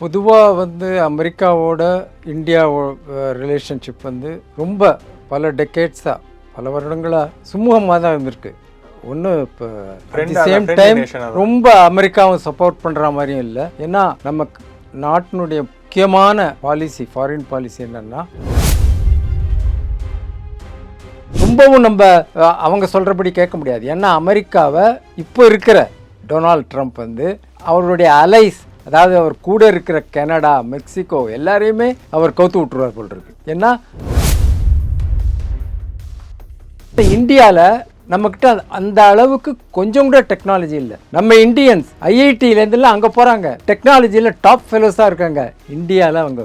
பொதுவாக வந்து அமெரிக்காவோட இந்தியாவோ ரிலேஷன்ஷிப் வந்து ரொம்ப பல டெக்கேட்ஸாக பல வருடங்களாக சுமூகமாக தான் இருந்திருக்கு. ஒன்றும் இப்போ சேம் டைம். ரொம்ப அமெரிக்காவும் சப்போர்ட் பண்ணுற மாதிரியும் இல்லை. ஏன்னா நம்ம நாட்டினுடைய முக்கியமான பாலிசி ஃபாரின் பாலிசி என்னன்னா ரொம்பவும் நம்ம அவங்க சொல்கிறபடி கேட்க முடியாது. ஏன்னா அமெரிக்காவை இப்போ இருக்கிற டொனால்ட் ட்ரம்ப் வந்து அவருடைய அலைஸ் அதாவது அவர் கூட இருக்கிற கனடா மெக்சிகோ எல்லாரையுமே அவர் கவுத்து விட்டுருவார் போல் இருக்கு. ஏன்னா இந்தியாவில் நம்மக்கிட்ட அந்த அளவுக்கு கொஞ்சம் கூட டெக்னாலஜி இல்லை. நம்ம இந்தியன்ஸ் ஐஐடியிலேருந்துலாம் அங்கே போகிறாங்க டெக்னாலஜியில் டாப் ஃபெலோஸாக இருக்காங்க. இந்தியாவில் அவங்க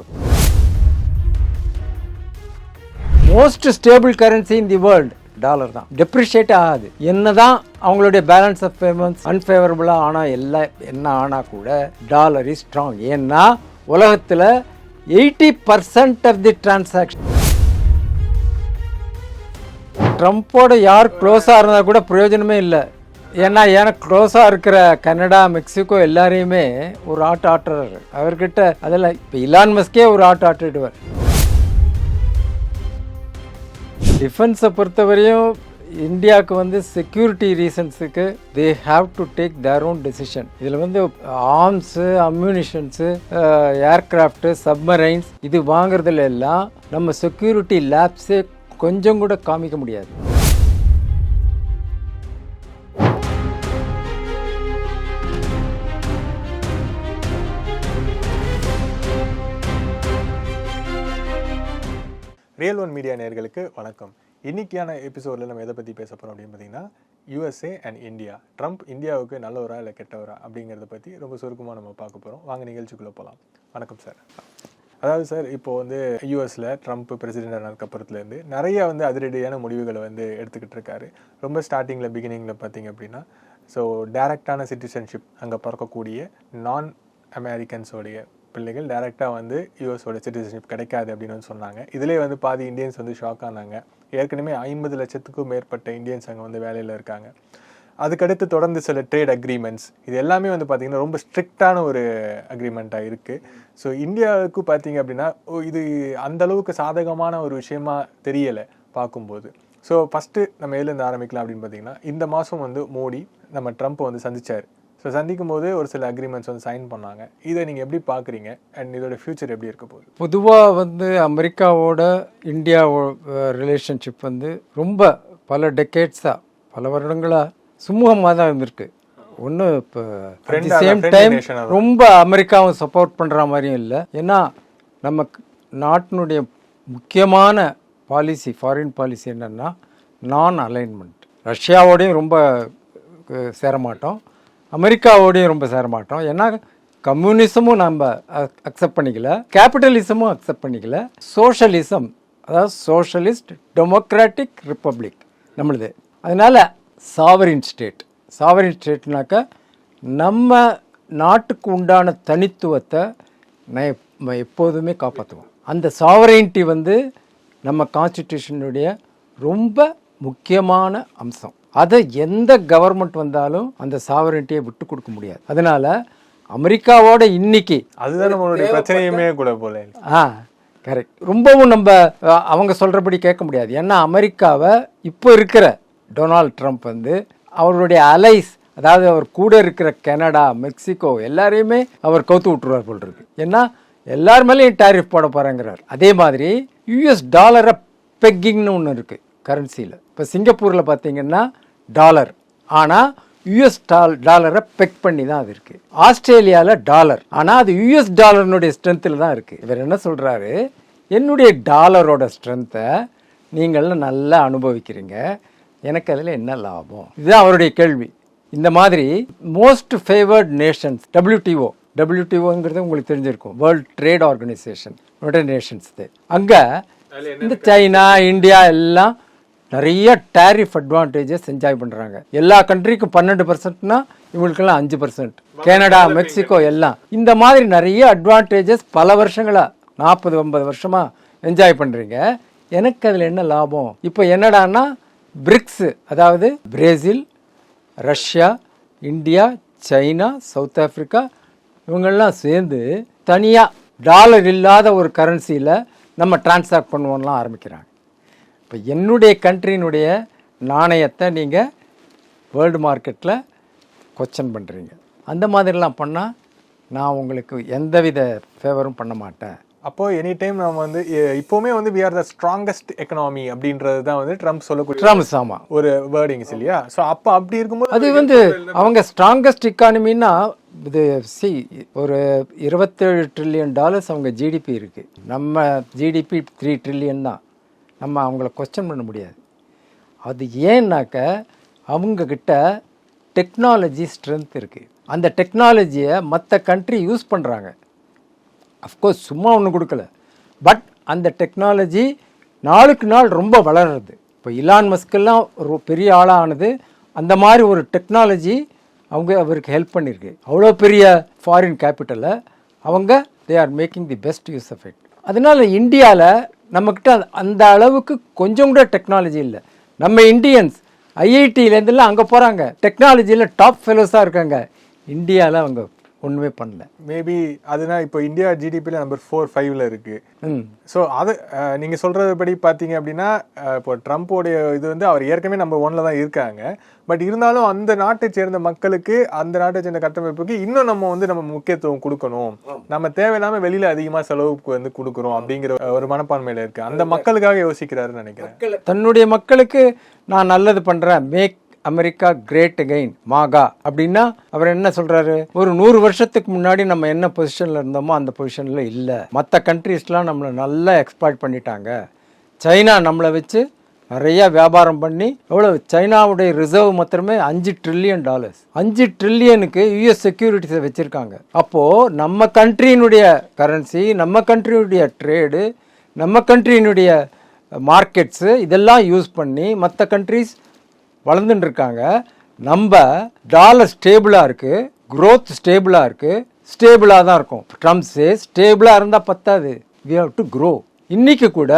most stable currency in the world dollar தான். டெப்ரிஷியேட் ஆகாது. என்னதான் அவங்களுடைய பேலன்ஸ் ஆஃப் பேமெண்ட்ஸ் அன்ஃபேவரபுளாக ஆனால் எல்லாம் என்ன ஆனால் கூட டாலர் இஸ் ஸ்ட்ராங் ஏன்னா உலகத்தில் eighty percent of the transaction ட்ரம்ப்போட யார் க்ளோஸாக இருந்தால் கூட பிரயோஜனமே இல்லை. ஏன்னா எனக்கு க்ளோஸாக இருக்கிற கனடா மெக்சிகோ எல்லாரையுமே ஒரு ஆட்டு ஆட்டுறாரு. அவர்கிட்ட அதெல்லாம் இப்போ இலான் மஸ்கே ஒரு ஆட்டு ஆட்டிடுவார். டிஃபென்ஸை பொறுத்தவரையும் இந்தியாவுக்கு வந்து security ரீசன்ஸுக்கு they have to take their own decision இதில் வந்து ஆர்ம்ஸு அம்யூனிஷன்ஸு ஏர்க்ராஃப்ட்டு சப்மரைன்ஸ் இது வாங்குறதுல எல்லாம் நம்ம செக்யூரிட்டி லேப்ஸே கொஞ்சம் கூட காமிக்க முடியாது. ரியல் ஒன் மீடியா நேயர்களுக்கு வணக்கம். இன்றைக்கியான எபிசோடில் நம்ம எதை பற்றி பேச போகிறோம் அப்படின்னு பார்த்தீங்கன்னா யூஎஸ்ஏ அண்ட் இந்தியா ட்ரம்ப் இந்தியாவுக்கு நல்லவரா இல்லை கெட்டவரா அப்படிங்கிறத பற்றி ரொம்ப சுருக்கமாக நம்ம பார்க்க போகிறோம் வாங்க நிகழ்ச்சிக்குள்ளே போகலாம் வணக்கம் சார் அதாவது சார் இப்போ வந்து யூஎஸில் ட்ரம்ப் பிரசிடென்ட் ஆனதுக்கு அப்புறத்துலேருந்து நிறைய வந்து அதிரடியான முடிவுகளை வந்து எடுத்துக்கிட்டு இருக்காரு. ரொம்ப ஸ்டார்டிங்கில் பிகினிங்கில் பார்த்தீங்க அப்படின்னா ஸோ டேரக்டான சிட்டிசன்ஷிப் அங்கே பிறக்கக்கூடிய நான் அமெரிக்கன்ஸோடைய பிள்ளைகள் டைரெக்டாக வந்து யூஎஸோட சிட்டிசன்ஷிப் கிடைக்காது அப்படின்னு வந்து சொன்னாங்க. இதிலே வந்து பாதி இந்தியன்ஸ் வந்து ஷாக் ஆனாங்க. ஏற்கனவே ஐம்பது லட்சத்துக்கும் மேற்பட்ட இந்தியன்ஸ் அங்கே வந்து வேலையில் இருக்காங்க. அதுக்கடுத்து தொடர்ந்து சில ட்ரேட் அக்ரிமெண்ட்ஸ் இது எல்லாமே வந்து பார்த்திங்கன்னா ரொம்ப ஸ்ட்ரிக்டான ஒரு அக்ரிமெண்ட்டாக இருக்குது ஸோ இந்தியாவுக்கு பார்த்தீங்க அப்படின்னா ஓ, இது அந்த அளவுக்கு சாதகமான ஒரு விஷயமா தெரியலை பார்க்கும்போது. ஸோ ஃபஸ்ட்டு நம்ம எதுலேருந்து ஆரம்பிக்கலாம் அப்படின்னு பார்த்தீங்கன்னா இந்த மாதம் வந்து மோடி நம்ம ட்ரம்ப்பை வந்து சந்திச்சார். ஸோ சந்திக்கும் போது ஒரு சில அக்ரிமெண்ட்ஸ் வந்து சைன் பண்ணாங்க. இதை நீங்கள் எப்படி பார்க்குறீங்க? அண்ட் இதோட ஃபியூச்சர் எப்படி இருக்க போகுது? பொதுவாக வந்து அமெரிக்காவோட இந்தியாவோ ரிலேஷன்ஷிப் வந்து ரொம்ப பல டெக்கேட்ஸாக பல வருடங்களாக சுமூகமாக தான் இருந்திருக்கு. ஒன்றும் இப்போ சேம் டைம். ரொம்ப அமெரிக்காவும் சப்போர்ட் பண்ணுற மாதிரியும் இல்லை. ஏன்னா நம்ம நாட்டினுடைய முக்கியமான பாலிசி ஃபாரின் பாலிசி என்னன்னா நான் அலைன்மெண்ட் ரஷ்யாவோடையும் ரொம்ப அஹ், சேர மாட்டோம் அமெரிக்காவோடையும் ரொம்ப சேர மாட்டோம். ஏன்னா கம்யூனிசமும் நம்ம அக்செப்ட் பண்ணிக்கல. கேபிட்டலிசமும் அக்செப்ட் பண்ணிக்கல. சோஷலிசம் அதாவது சோஷலிஸ்ட் டெமோக்ராட்டிக் ரிப்பப்ளிக் நம்மளுது. அதனால சாவரின் ஸ்டேட் சாவரின் ஸ்டேட்னாக்க நம்ம நாட்டுக்கு உண்டான தனித்துவத்தை நான் எப்போதுமே காப்பாற்றுவோம் அந்த சாவரைன்ட்டி வந்து நம்ம கான்ஸ்டிடியூஷனுடைய ரொம்ப முக்கியமான அம்சம். அதை எந்த கவர்மெண்ட் வந்தாலும் அந்த சாவரண்டியை விட்டு கொடுக்க முடியாது. அதனால அமெரிக்காவோட இன்னைக்கு அதுதான் நம்மளுடைய பிரச்சனையுமே கூட போல ஆ கரெக்ட் ரொம்பவும் நம்ம அவங்க சொல்கிறபடி கேட்க முடியாது. ஏன்னா அமெரிக்காவை இப்போ இருக்கிற டொனால்ட் ட்ரம்ப் வந்து அவருடைய அலைஸ் அதாவது அவர் கூட இருக்கிற கனடா மெக்சிகோ எல்லாரையுமே அவர் கவுத்து விட்டுருவார் போல் இருக்கு. ஏன்னா எல்லார் மேலேயும் டேரிஃப் போட போகிறேங்கிறார் அதே மாதிரி யூஎஸ் டாலரை பெக்கிங்னு ஒன்று இருக்குது கரன்சியில் இப்போ சிங்கப்பூரில் பார்த்தீங்கன்னா டாலர். ஆனால் யூஎஸ் டால் டாலரை பெக் பண்ணி தான் அது இருக்குது ஆஸ்திரேலியாவில் டாலர். ஆனால் அது யூஎஸ் டாலர்னுடைய ஸ்ட்ரென்த்தில் தான் இருக்குது இவர் என்ன சொல்கிறாரு என்னுடைய டாலரோட ஸ்ட்ரென்த்தை நீங்களும் நல்லா அனுபவிக்கிறீங்க. எனக்கு அதில் என்ன லாபம்? இதுதான் அவருடைய கேள்வி. இந்த மாதிரி மோஸ்ட் ஃபேவர்ட் நேஷன்ஸ் WTO டபிள்யூடிஓங்கிறது உங்களுக்கு தெரிஞ்சிருக்கும். World trade organisation united nations அங்கே இந்த சைனா இந்தியா எல்லாம் நிறைய டேரிஃப் அட்வான்டேஜஸ் என்ஜாய் பண்ணுறாங்க எல்லா கண்ட்ரிக்கும் பன்னெண்டு பர்சன்ட்னா இவங்களுக்கெல்லாம் அஞ்சு பர்சன்ட் கனடா மெக்சிகோ எல்லாம். இந்த மாதிரி நிறைய அட்வான்டேஜஸ் பல வருஷங்களா நாற்பது ஐம்பது வருஷமா என்ஜாய் பண்ணுறீங்க எனக்கு அதில் என்ன லாபம்? இப்போ என்னடான்னா பிரிக்ஸ் அதாவது Brazil Russia India China South Africa இவங்கெல்லாம் சேர்ந்து தனியாக டாலர் இல்லாத ஒரு கரன்சியில் நம்ம டிரான்சாக்ட் பண்ணுவோம்லாம் ஆரம்பிக்கிறாங்க. இப்போ என்னுடைய கண்ட்ரியினுடைய நாணயத்தை நீங்கள் வேர்ல்டு மார்க்கெட்டில் கொச்சன் பண்ணுறீங்க அந்த மாதிரிலாம் பண்ணால் நான் உங்களுக்கு எந்தவித ஃபேவரும் பண்ண மாட்டேன். அப்போ எனி டைம் நம்ம வந்து இப்போவுமே வந்து we are the strongest economy அப்படின்றது தான் வந்து ட்ரம்ப் சொல்லக்கூடிய ட்ரம்ஸ் ஆமாம் ஒரு வேர்டிங்ஸ் இல்லையா? ஸோ அப்போ அப்படி இருக்கும்போது அது வந்து அவங்க ஸ்ட்ராங்கஸ்ட் எக்கானமின்னா இது சி ஒரு இருபத்தேழு ட்ரில்லியன் டாலர்ஸ் அவங்க ஜிடிபி இருக்குது நம்ம ஜிடிபி த்ரீ ட்ரில்லியன் தான். நம்ம அவங்கள கொஸ்டின் பண்ண முடியாது. அது ஏன்னாக்க அவங்கக்கிட்ட டெக்னாலஜி ஸ்ட்ரென்த் இருக்குது அந்த டெக்னாலஜியை மற்ற கண்ட்ரி யூஸ் பண்ணுறாங்க அஃப்கோர்ஸ் சும்மா ஒன்றும் கொடுக்கல. பட் அந்த டெக்னாலஜி நாளுக்கு நாள் ரொம்ப வளருது. இப்போ இலான் மஸ்கெல்லாம் ஒரு பெரிய ஆளானது அந்த மாதிரி ஒரு டெக்னாலஜி அவங்க அவருக்கு ஹெல்ப் பண்ணியிருக்கு. அவ்வளோ பெரிய ஃபாரின் கேபிட்டலை அவங்க they are making the best use of it அதனால் இந்தியாவில் நம்மக்கிட்ட அந்த அளவுக்கு கொஞ்சம் கூட டெக்னாலஜி இல்லை. நம்ம இந்தியன்ஸ் ஐஐடியிலேருந்துலாம் அங்கே போகிறாங்க டெக்னாலஜியில் டாப் ஃபெலோஸாக இருக்காங்க. இந்தியாவில் அவங்க ஒன்றுமே பண்ணல. மேபி அதுனா இப்போ இந்தியா ஜிடிபியில் நம்பர் ஃபோர் ஃபைவ்ல இருக்கு. ஸோ அது அஹ், நீங்க சொல்றதுபடி பார்த்தீங்க அப்படின்னா இப்போ ட்ரம்ப்போடைய இது வந்து அவர் ஏற்கனவே நம்பர் ஒன்ல தான் இருக்காங்க. பட் இருந்தாலும் அந்த நாட்டை சேர்ந்த மக்களுக்கு அந்த நாட்டை சேர்ந்த கட்டமைப்புக்கு இன்னும் நம்ம வந்து நம்ம முக்கியத்துவம் கொடுக்கணும். நம்ம தேவையில்லாம வெளியில அதிகமா செலவுக்கு வந்து கொடுக்குறோம் அப்படிங்கிற ஒரு மனப்பான்மையில இருக்கு. அந்த மக்களுக்காக யோசிக்கிறாருன்னு நினைக்கிறேன். தன்னுடைய மக்களுக்கு நான் நல்லது பண்றேன். Make America great again MAGA. அப்படின்னா அவர் என்ன சொல்றாரு? ஒரு நூறு வருஷத்துக்கு முன்னாடி நம்ம என்ன பொசிஷன்ல இருந்தோமோ அந்த பொசிஷன்ல இல்லை. மற்ற கண்ட்ரீஸ்லாம் நம்மளை நல்லா எக்ஸ்பாய்ட் பண்ணிட்டாங்க. சைனா நம்மளை வச்சு நிறைய வியாபாரம் பண்ணி எவ்வளவு? சைனாவுடைய ரிசர்வ் மாத்திரமே அஞ்சு ட்ரில்லியன் டாலர்ஸ் அஞ்சு ட்ரில்லியனுக்கு யூஎஸ் செக்யூரிட்டிஸை வச்சிருக்காங்க. அப்போ நம்ம கண்ட்ரியினுடைய கரன்சி நம்ம கண்ட்ரியினுடைய ட்ரேடு நம்ம கண்ட்ரியினுடைய மார்க்கெட்ஸு இதெல்லாம் யூஸ் பண்ணி மற்ற கண்ட்ரீஸ் வளர்ந்துட்டு இருக்காங்க நம்ம டாலர் ஸ்டேபிளாக இருக்குது க்ரோத் ஸ்டேபிளாக இருக்குது ஸ்டேபிளாக தான் இருக்கும். ட்ரம்ப்ஸு ஸ்டேபிளாக இருந்தால் பத்தாது. வி ஹவ் டு க்ரோ இன்றைக்கி கூட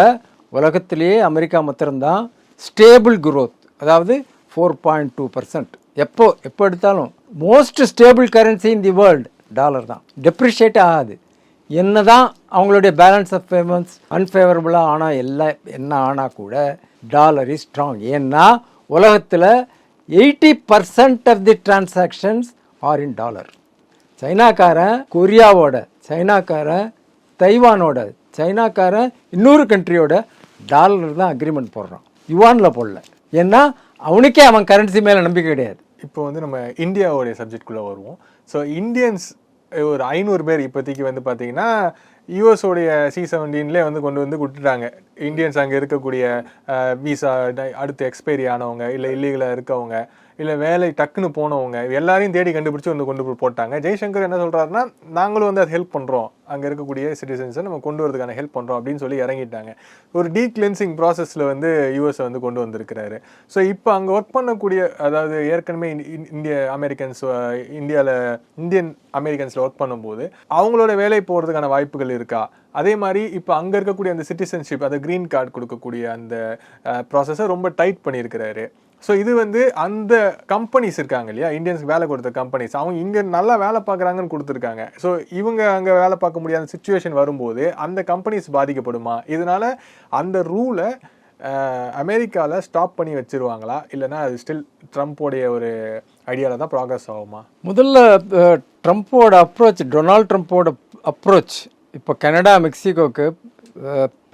உலகத்திலேயே அமெரிக்கா மாத்திரம்தான் ஸ்டேபிள் க்ரோத் அதாவது ஃபோர் பாயிண்ட் டூ பர்சன்ட் எப்போ எப்போ எடுத்தாலும் most stable currency in the world dollar தான். டெப்ரிஷியேட் ஆகாது. என்னதான் அவங்களுடைய பேலன்ஸ் ஆஃப் பேமெண்ட்ஸ் அன்ஃபேவரபுளாக ஆனால் எல்லாம் என்ன ஆனால் கூட டாலர் இஸ் ஸ்ட்ராங் ஏன்னா உலகத்தில் eighty percent of the transactions are in dollar சைனாக்காரன் கொரியாவோட சைனாக்காரன் தைவானோட சைனாக்காரன் இன்னொரு கண்ட்ரியோட டாலர் தான் அக்ரிமெண்ட் போடுறான். யுவானில் போடல. ஏன்னா அவனுக்கே அவன் கரன்சி மேலே நம்பிக்கை கிடையாது. இப்போ வந்து நம்ம இந்தியாவோடைய சப்ஜெக்ட்குள்ளே வருவோம். ஸோ இந்தியன்ஸ் ஒரு ஐநூறு பேர் இப்போதைக்கு வந்து பார்த்தீங்கன்னா யூஎஸோடைய சி செவன்டீன்லேயே வந்து கொண்டு வந்து கொடுத்துட்டாங்க. இந்தியன்ஸ் அங்கே இருக்கக்கூடிய விசா அடுத்து எக்ஸ்பைரி ஆனவங்க இல்லை இல்லீகலாக இருக்கவங்க. இல்லை வேலை டக்குன்னு போனவங்க எல்லாரையும் தேடி கண்டுபிடிச்சி வந்து கொண்டு போய் போட்டாங்க. ஜெய்சங்கர் என்ன சொல்கிறாருன்னா நாங்களும் வந்து அதை ஹெல்ப் பண்ணுறோம் அங்கே இருக்கக்கூடிய சிட்டிசன்ஸை நம்ம கொண்டு வரதுக்கான ஹெல்ப் பண்ணுறோம் அப்படின்னு சொல்லி இறங்கிட்டாங்க. ஒரு டீ கிளென்சிங் ப்ராசஸில் வந்து யூஎஸை வந்து கொண்டு வந்திருக்கிறாரு. ஸோ இப்போ அங்கே ஒர்க் பண்ணக்கூடிய அதாவது ஏற்கனவே இந்~ இந்~ இந்திய அமெரிக்கன்ஸ் இந்தியாவில் இந்தியன் அமெரிக்கன்ஸில் ஒர்க் பண்ணும்போது அவங்களோட வேலை போகிறதுக்கான வாய்ப்புகள் இருக்கா? அதே மாதிரி இப்போ அங்கே இருக்கக்கூடிய அந்த சிட்டிசன்ஷிப் அந்த க்ரீன் கார்டு கொடுக்கக்கூடிய அந்த ப்ராசஸை ரொம்ப டைட் பண்ணியிருக்கிறாரு. ஸோ இது வந்து அந்த கம்பெனிஸ் இருக்காங்க இல்லையா? இந்தியன்ஸ்க்கு வேலை கொடுத்த கம்பெனிஸ் அவங்க இங்கே நல்லா வேலை பார்க்குறாங்கன்னு கொடுத்துருக்காங்க. ஸோ இவங்க அங்கே வேலை பார்க்க முடியாத சுச்சுவேஷன் வரும்போது அந்த கம்பெனிஸ் பாதிக்கப்படுமா? இதனால் அந்த ரூலை அமெரிக்காவில் ஸ்டாப் பண்ணி வச்சிருவாங்களா? இல்லைன்னா அது ஸ்டில் ட்ரம்ப்போடைய ஒரு ஐடியாவில் தான் ப்ராக்ரஸ் ஆகுமா? முதல்ல ட்ரம்ப்போட அப்ரோச் டொனால்ட் ட்ரம்ப்போட அப்ரோச் இப்போ கனடா மெக்சிகோக்கு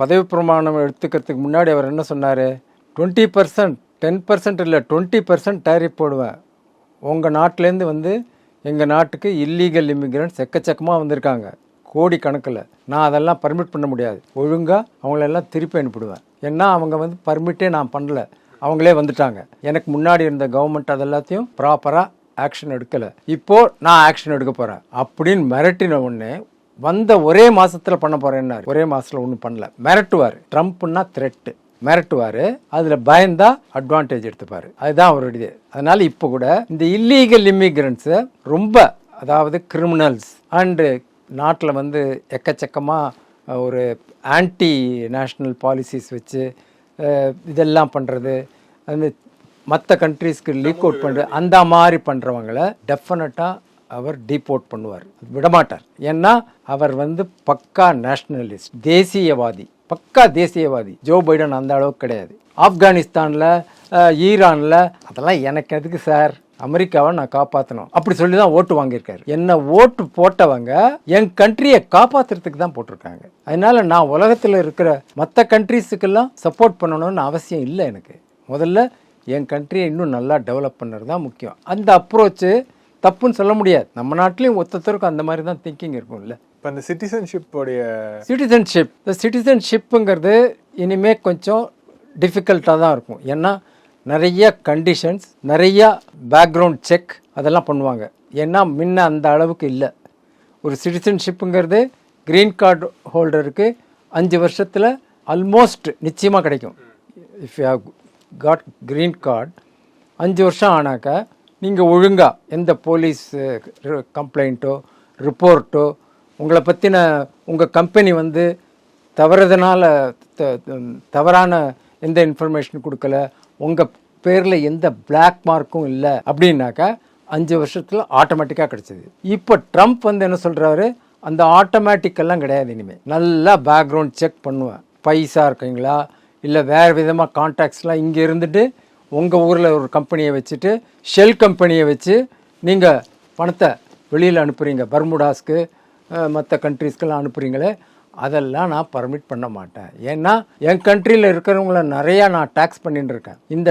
பதவி பிரமாணம் எடுத்துக்கிறதுக்கு முன்னாடி அவர் என்ன சொன்னார்? டுவெண்ட்டி பர்சன்ட் டென் பர்சன்ட் இல்லை டுவெண்ட்டி பர்சன்ட் டேரிஃப் போடுவேன். உங்கள் நாட்டிலேருந்து வந்து எங்கள் நாட்டுக்கு இல்லீகல் இமிக்ரெண்ட்ஸ் எக்கச்சக்கமாக வந்திருக்காங்க. கோடி கணக்கில் நான் அதெல்லாம் பர்மிட் பண்ண முடியாது. ஒழுங்காக அவங்களெல்லாம் திருப்பி அனுப்பிடுவேன். ஏன்னா அவங்க வந்து பர்மிட்டே நான் பண்ணல. அவங்களே வந்துட்டாங்க. எனக்கு முன்னாடி இருந்த கவர்மெண்ட் அது எல்லாத்தையும் ப்ராப்பராக ஆக்ஷன் எடுக்கலை. இப்போ நான் ஆக்ஷன் எடுக்க போகிறேன் அப்படின்னு மிரட்டின உடனே வந்த ஒரே மாதத்தில் பண்ண போறேன்னாரு. ஒரே மாதத்தில் ஒன்றும் பண்ணல. மிரட்டுவார். ட்ரம்ப்னா த்ரெட்டு மிரட்டுவார் அதில் பயந்தா அட்வான்டேஜ் எடுத்துப்பார். அதுதான் அவருடைய அதனால் இப்போ கூட இந்த இல்லீகல் இமிக்ரண்ட்ஸை ரொம்ப அதாவது கிரிமினல்ஸ் அண்டு நாட்டில் வந்து எக்கச்சக்கமாக ஒரு ஆன்டி நேஷ்னல் பாலிசிஸ் வச்சு இதெல்லாம் பண்ணுறது அந்த மற்ற கண்ட்ரீஸ்க்கு லீக் அவுட் பண்ணுறது அந்த மாதிரி பண்ணுறவங்கள டெஃபினட்டாக அவர் டீபோர்ட் பண்ணுவார். விடமாட்டார். ஏன்னா அவர் வந்து பக்கா நேஷ்னலிஸ்ட் தேசியவாதி. பக்கா தேசியவாதி. ஜோ பைடன் அந்த அளவுக்கு கிடையாது. ஆப்கானிஸ்தானில் ஈரானில் அதெல்லாம் எனக்கு எதுக்கு சார்? அமெரிக்காவை நான் காப்பாற்றணும் அப்படி சொல்லி தான் ஓட்டு வாங்கியிருக்காரு. என்னை ஓட்டு போட்டவங்க என் கண்ட்ரியை காப்பாற்றுறதுக்கு தான் போட்டிருக்காங்க. அதனால நான் உலகத்தில் இருக்கிற மற்ற கண்ட்ரீஸுக்கெல்லாம் சப்போர்ட் பண்ணணும்னு அவசியம் இல்லை எனக்கு. முதல்ல என் கண்ட்ரியை இன்னும் நல்லா டெவலப் பண்ணுறது தான் முக்கியம். அந்த அப்ரோச்சு தப்புன்னு சொல்ல முடியாது. நம்ம நாட்டிலையும் ஒத்தத்தருக்கும் அந்த மாதிரி தான் திங்கிங் இருக்கும்ல. இப்போ அந்த சிட்டிசன்ஷிப்போடைய சிட்டிசன்ஷிப் இந்த சிட்டிசன்ஷிப்புங்கிறது இனிமே கொஞ்சம் டிஃபிகல்ட்டாக தான் இருக்கும். ஏன்னா நிறைய கண்டிஷன்ஸ் நிறைய பேக்ரவுண்ட் செக் அதெல்லாம் பண்ணுவாங்க. ஏன்னா முன்ன அந்த அளவுக்கு இல்லை. ஒரு சிட்டிசன்ஷிப்புங்கிறது க்ரீன் கார்டு ஹோல்டருக்கு அஞ்சு வருஷத்தில் ஆல்மோஸ்ட் நிச்சயமாக கிடைக்கும். If you have got green card அஞ்சு வருஷம் ஆனாக்கா நீங்கள் ஒழுங்காக எந்த போலீஸ் கம்ப்ளைண்ட்டோ ரிப்போர்ட்டோ உங்களை பற்றின உங்கள் கம்பெனி வந்து தவறதுனால த- தவறான எந்த இன்ஃபர்மேஷன் கொடுக்கல உங்கள் பேரில் எந்த பிளாக் மார்க்கும் இல்லை அப்படின்னாக்கா அஞ்சு வருஷத்தில் ஆட்டோமேட்டிக்காக கிடச்சிது. இப்போ ட்ரம்ப் வந்து என்ன சொல்கிறாரு அந்த ஆட்டோமேட்டிக்கெல்லாம் கிடையாது இனிமேல் நல்லா பேக்ரவுண்ட் செக் பண்ணுவேன். பைசா இருக்கீங்களா? இல்லை வேறு விதமாக கான்டாக்ட்ஸ்லாம் இங்கே இருந்துட்டு உங்கள் ஊரில் ஒரு கம்பெனியை வச்சுட்டு ஷெல் கம்பெனியை வச்சு நீங்கள் பணத்தை வெளியில் அனுப்புகிறீங்க பர்முடாஸ்க்கு மற்ற கண்ட்ரீஸ்க்கெல்லாம் அனுப்புகிறீங்களே அதெல்லாம் நான் பர்மிட் பண்ண மாட்டேன். ஏன்னா என் கண்ட்ரியில் இருக்கிறவங்கள நிறையா நான் டேக்ஸ் பண்ணிட்டு இருக்கேன் இந்த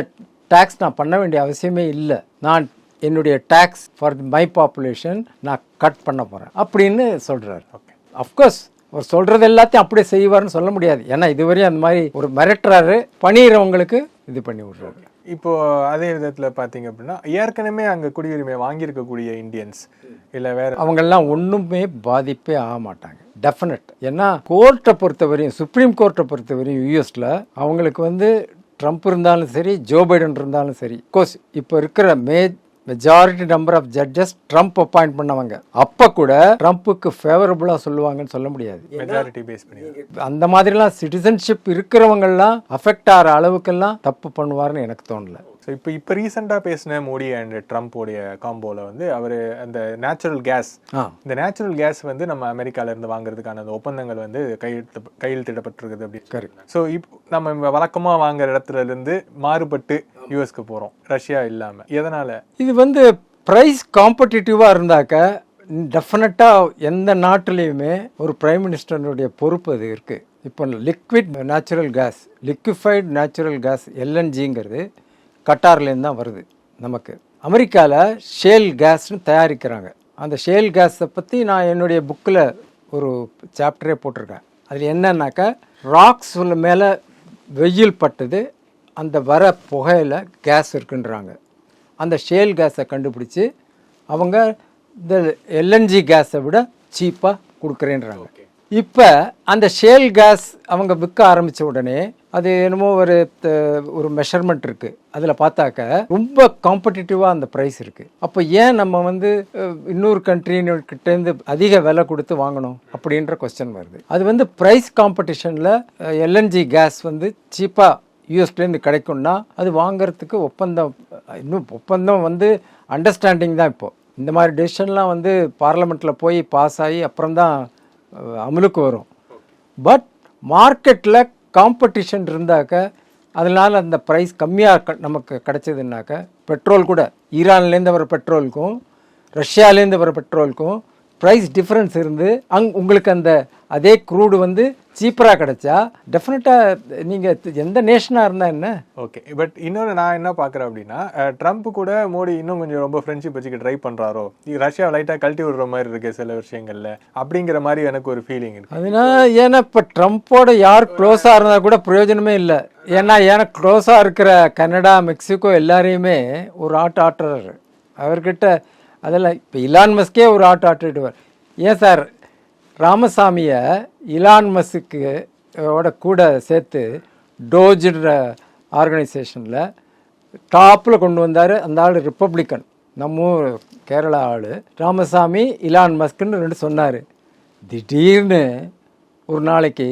டேக்ஸ் நான் பண்ண வேண்டிய அவசியமே இல்லை. நான் என்னுடைய டேக்ஸ் ஃபார் மை பாப்புலேஷன் நான் கட் பண்ண போகிறேன் அப்படின்னு சொல்கிறாரு ஓகே அஃப்கோர்ஸ் அவர் சொல்கிறது எல்லாத்தையும் அப்படியே செய்வார்னு சொல்ல முடியாது. ஏன்னா இதுவரையும் அந்த மாதிரி ஒரு மிரட்டுறாரு. பண்ணிடுறவங்களுக்கு இது பண்ணி விட்றாரு இப்போ அதே விதத்துல பாத்தீங்க அப்படின்னா ஏற்கனவே அங்க குடியுரிமை வாங்கியிருக்கக்கூடிய இந்தியன்ஸ் இல்ல வேற அவங்கெல்லாம் ஒன்றுமே பாதிப்பே ஆக மாட்டாங்க டெஃபினட் ஏன்னா கோர்ட்டை பொறுத்தவரையும் சுப்ரீம் கோர்ட்டை பொறுத்தவரையும் யூஎஸில் அவங்களுக்கு வந்து ட்ரம்ப் இருந்தாலும் சரி ஜோ பைடன் இருந்தாலும் சரி கோர்ஸ் இப்போ இருக்கிற மே majority number of judges Trump appoint பண்ணவங்க. அப்போ கூட ட்ரம்ப்புக்கு ஃபேவரபுளாக சொல்லுவாங்கன்னு சொல்ல முடியாது. மெஜாரிட்டி பேஸ் பண்ணி அந்த மாதிரிலாம் சிட்டிசன்ஷிப் இருக்கிறவங்கெல்லாம் அஃபெக்ட் ஆகிற அளவுக்கெல்லாம் தப்பு பண்ணுவார்னு எனக்கு தோணல. ஸோ இப்போ இப்போ ரீசெண்டாக பேசின மோடி அண்ட் ட்ரம்ப்போடைய காம்போல வந்து அவர் அந்த நேச்சுரல் கேஸ் இந்த நேச்சுரல் கேஸ் வந்து நம்ம அமெரிக்கால இருந்து வாங்குறதுக்கான அந்த ஒப்பந்தங்கள் வந்து கையெழுத்து கையெழுத்திடப்பட்டிருக்குது அப்படின்னு Correct. ஸோ இப் நம்ம இங்க வழக்கமா வாங்குற இடத்துல இருந்து மாறுபட்டு யூஎஸ்க்கு போறோம். ரஷ்யா இல்லாம. எதனால? இது வந்து ப்ரைஸ் காம்படிட்டிவாக இருந்தாக்க டெஃபினட்டாக எந்த நாட்டிலையுமே ஒரு பிரைம் மினிஸ்டருடைய பொறுப்பு அது இருக்குது இப்போ liquid natural gas liquefied natural gas எல்என்ஜிங்கிறது கட்டார்லேருந்து தான் வருது நமக்கு. அமெரிக்காவில் ஷேல் கேஸ்னு தயாரிக்கிறாங்க. அந்த ஷேல் கேஸை பற்றி நான் என்னுடைய புக்கில் ஒரு சாப்டரே போட்டிருக்கேன். அதில் என்னன்னாக்கா ராக்ஸ் மேலே வெயில் பட்டது அந்த வர புகையில் கேஸ் இருக்குன்றாங்க. அந்த ஷேல் கேஸை கண்டுபிடிச்சி அவங்க இந்த எல்என்ஜி கேஸை விட சீப்பாக கொடுக்குறேன்றாங்க. இப்போ அந்த ஷேல் கேஸ் அவங்க விற்க ஆரம்பித்த உடனே அது என்னமோ ஒரு த- ஒரு மெஷர்மெண்ட் இருக்குது அதில் பார்த்தாக்க ரொம்ப காம்படிட்டிவாக அந்த ப்ரைஸ் இருக்குது அப்போ ஏன் நம்ம வந்து இன்னொரு கண்ட்ரின்கிட்டேருந்து அதிக விலை கொடுத்து வாங்கணும் அப்படின்ற கொஸ்டின் வருது. அது வந்து ப்ரைஸ் காம்படிஷனில் எல்என்ஜி கேஸ் வந்து சீப்பாக யூஎஸ்லேருந்து கிடைக்கும்னா அது வாங்குறதுக்கு ஒப்பந்தம் இன்னும் ஒப்பந்தம் வந்து அண்டர்ஸ்டாண்டிங் தான் இப்போது இந்த மாதிரி டெசிஷன்லாம் வந்து பார்லமெண்ட்டில் போய் பாஸ் ஆகி அப்புறம் தான் அமலுக்கு வரும். பட் மார்க்கெட்டில் காம்படிஷன் இருந்தாக்க அதனால் அந்த ப்ரைஸ் கம்மியாக நமக்கு கிடைச்சதுன்னாக்க பெட்ரோல் கூட ஈரான்லேருந்து வர பெட்ரோலுக்கும் ரஷ்யாலேருந்து வர பெட்ரோலுக்கும் ப்ரைஸ் டிஃப்ரென்ஸ் இருந்து அங் உங்களுக்கு அந்த அதே க்ரூடு வந்து சீப்பராக கிடைச்சா டெஃபினட்டாக நீங்கள் எந்த நேஷனாக இருந்தால் என்ன? ஓகே பட் இன்னொன்று நான் என்ன பார்க்குறேன் அப்படின்னா ட்ரம்ப் கூட மோடி இன்னும் கொஞ்சம் ரொம்ப ஃப்ரெண்ட்ஷிப் வச்சுக்க ட்ரை பண்ணுறாரோ ரஷ்யா லைட்டாக கழட்டி விடுற மாதிரி இருக்கு சில விஷயங்கள்ல. அப்படிங்கிற மாதிரி எனக்கு ஒரு ஃபீலிங் இருக்கு. அதனால் ஏன்னா இப்போ ட்ரம்ப்போட யார் க்ளோஸாக இருந்தால் கூட பிரயோஜனமே இல்லை. ஏன்னா ஏன்னா க்ளோஸாக இருக்கிற கனடா மெக்சிகோ எல்லாரையுமே ஒரு ஆட்டு ஆட்டுறாரு. அவர்கிட்ட அதெல்லாம் இப்போ இலான் மஸ்கே ஒரு ஆட்டோ ஆட்டிடுவார் ஏன் சார்? ராமசாமியை இலான் மஸ்க்கு ஓட கூட சேர்த்து டோஜுன்ற ஆர்கனைசேஷனில் டாப்பில் கொண்டு வந்தார். அந்த ஆள் ரிப்பப்ளிக்கன் நம்ம ஊர் கேரளா ஆள். ராமசாமி இலான் மஸ்க்குன்னு ரெண்டு சொன்னார். திடீர்னு ஒரு நாளைக்கு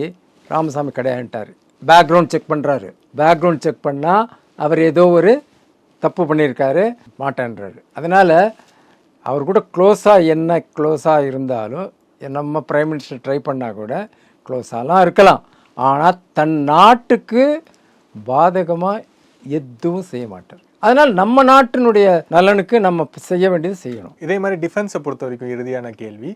ராமசாமி கிடையாண்டார் பேக்ரவுண்ட் செக் பண்ணுறாரு பேக்ரவுண்ட் செக் பண்ணால் அவர் ஏதோ ஒரு தப்பு பண்ணியிருக்காரு மாட்டேன்றாரு. அதனால் அவர் கூட க்ளோஸாக என்ன க்ளோஸாக இருந்தாலும் நம்ம பிரைம் மினிஸ்டர் ட்ரை பண்ணால் கூட க்ளோஸாலாம் இருக்கலாம். ஆனால் தன் நாட்டுக்கு பாதகமாக எதுவும் செய்ய மாட்டார். அதனால் நம்ம நாட்டினுடைய நலனுக்கு நம்ம செய்ய வேண்டியது செய்யணும். இதே மாதிரி டிஃபென்ஸை பொறுத்த வரைக்கும் இறுதியான கேள்வி.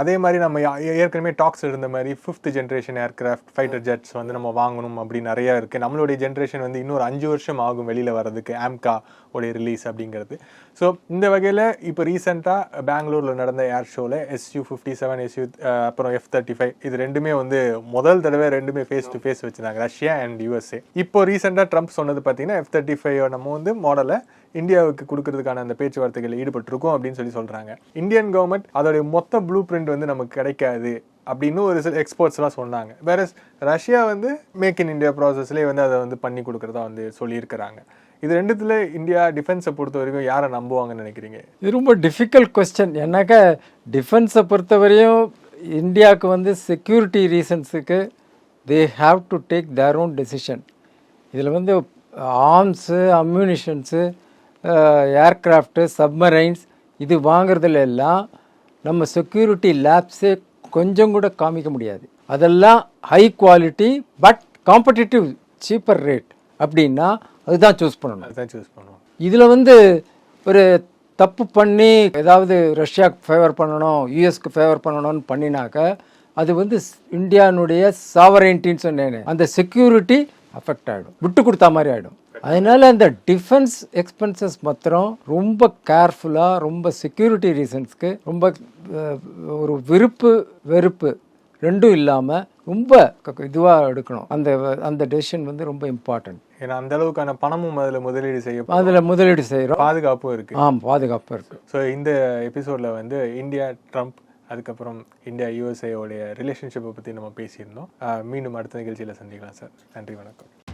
அதே மாதிரி நம்ம ஏற்கனவே டாக்ஸ் இருந்த மாதிரி fifth generation aircraft fighter jets வந்து நம்ம வாங்கணும் அப்படி நிறையா இருக்குது நம்மளுடைய ஜென்ரேஷன் வந்து இன்னொரு அஞ்சு வருஷம் ஆகும் வெளியில் வர்றதுக்கு ஆம்கா உடைய ரிலீஸ் அப்படிங்கிறது. ஸோ இந்த வகையில் இப்போ ரீசெண்டாக பெங்களூரில் நடந்த ஏர் ஷோவில் எஸ்யூ ஃபிஃப்டி செவன் எஸ்யூ அப்புறம் எஃப் தேர்ட்டி ஃபைவ் இது ரெண்டுமே வந்து முதல் தடவை ரெண்டுமே ஃபேஸ் டு ஃபேஸ் வச்சுருந்தாங்க ரஷ்யா அண்ட் யூஎஸ்ஏ இப்போ ரீசெண்டாக ட்ரம்ப் சொன்னது பார்த்தீங்கன்னா எஃப் தேர்ட்டி ஃபைவ் நம்ம வந்து மாடலை இந்தியாவுக்கு கொடுக்கறதுக்கான அந்த பேச்சுவார்த்தைகள் ஈடுபட்டிருக்கோம் அப்படின்னு சொல்லி சொல்கிறாங்க இந்தியன் கவர்மெண்ட் அதோடைய மொத்த ப்ளூ பிரிண்ட் வந்து நமக்கு கிடைக்காது அப்படின்னு ஒரு சில எக்ஸ்பர்ட்ஸ் எல்லாம் சொன்னாங்க. வேற ரஷ்யா வந்து மேக் இன் இந்தியா ப்ராசஸ்லேயே வந்து அதை வந்து பண்ணி கொடுக்குறதா வந்து சொல்லியிருக்கிறாங்க. இது ரெண்டுத்துல இந்தியா டிஃபென்ஸை பொறுத்த வரைக்கும் யாரை நம்புவாங்கன்னு நினைக்கிறீங்க? இது ரொம்ப டிஃபிகல்ட் கொஸ்டின் ஏன்னாக்கா டிஃபென்ஸை பொறுத்தவரையும் இந்தியாவுக்கு வந்து security ரீசன்ஸுக்கு they have to take their own decision இதில் வந்து ஆர்ம்ஸு அம்யூனிஷன்ஸு ஏர்க்ராஃப்ட்டு சப்மரைன்ஸ் இது வாங்குறதுல எல்லாம் நம்ம செக்யூரிட்டி லேப்ஸே கொஞ்சம் கூட காமிக்க முடியாது. அதெல்லாம் high quality but competitive cheaper rate அப்படின்னா அதுதான் சூஸ் பண்ணணும். அதுதான் சூஸ் பண்ணுவோம் இதில் வந்து ஒரு தப்பு பண்ணி ஏதாவது ரஷ்யாவுக்கு ஃபேவர் பண்ணணும் யூஎஸ்க்கு ஃபேவர் பண்ணணும்னு பண்ணினாக்க அது வந்து இந்தியானுடைய சாவரைன்ட்டின்னு சொன்னேனே அந்த செக்யூரிட்டி அஃபெக்ட் ஆகிடும் விட்டு கொடுத்தா மாதிரி ஆகிடும் அதனால அந்த டிஃபென்ஸ் எக்ஸ்பென்சஸ் மாத்திரம் ரொம்ப கேர்ஃபுல்லாக ரொம்ப செக்யூரிட்டி ரீசன்ஸ்க்கு ரொம்ப ஒரு விருப்பு வெறுப்பு ரெண்டும் இல்லாமல் ரொம்ப இதுவாக எடுக்கணும். அந்த அந்த டெசிஷன் வந்து ரொம்ப இம்பார்ட்டன்ட் ஏன்னா அந்த அளவுக்கான பணமும் அதில் முதலீடு செய்ய அதில் முதலீடு செய்கிறோம் பாதுகாப்பும் இருக்கு. ஆம் பாதுகாப்பு இருக்குது ஸோ இந்த எபிசோடில் வந்து இந்தியா ட்ரம்ப் அதுக்கப்புறம் இந்தியா யூஎஸ்ஏ உடைய ரிலேஷன்ஷிப்பை பற்றி நம்ம பேசியிருந்தோம். மீண்டும் அடுத்த நிகழ்ச்சியில் சந்திக்கலாம் சார் நன்றி வணக்கம்.